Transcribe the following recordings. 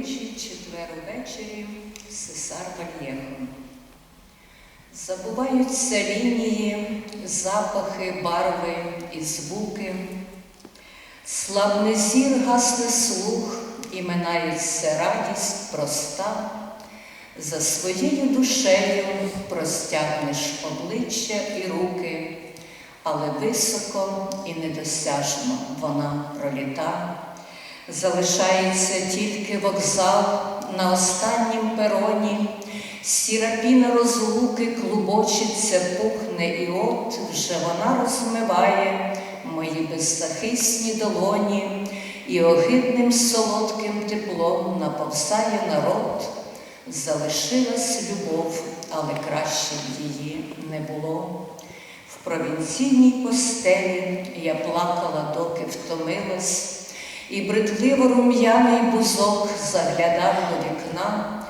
Парижі в четвер увечері Сесар Вальєхо. Забуваються лінії, запахи, барви і звуки. Славний зір гасне слух, і минається радість проста. За своєю душею простягнеш обличчя і руки, але високо і недосяжно вона проліта. Залишається тільки вокзал на останнім пероні, сіра піна розлуки клубочиться, пухне, і от вже вона розмиває мої беззахисні долоні, і огидним солодким теплом наповзає народ. Залишилась любов, але краще її не було. В провінційній постелі я плакала, доки втомилась, і бридливо рум'яний бузок заглядав до вікна.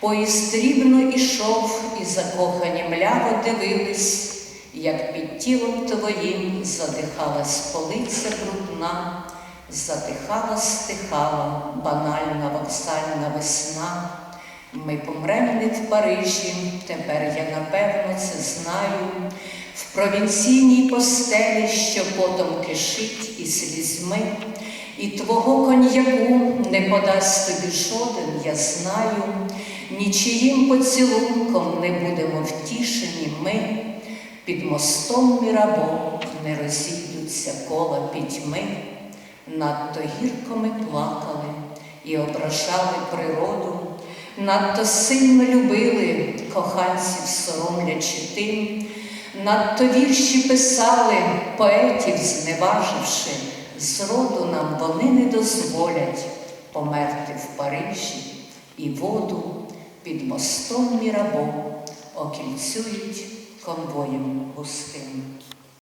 Поїзд рівно ішов, і закохані мляво дивились, як під тілом твоїм задихалась полиця брудна, задихала, стихала банальна вокзальна весна. Ми помрем не в Парижі, тепер я напевно це знаю. В провінційній постелі, що потом кишить і слізьми, і твого коньяку не подасть тобі жоден, я знаю, нічиїм поцілунком не будемо втішені ми, під мостом Мірабо не розійдуться кола пітьми, надто гірко ми плакали і ображали природу. Надто сильно любили коханців, соромлячи тим, надто вірші писали, поетів зневаживши, зроду нам вони не дозволять померти в Парижі і воду під мостом Мірабо окільцюють конвоєм густим.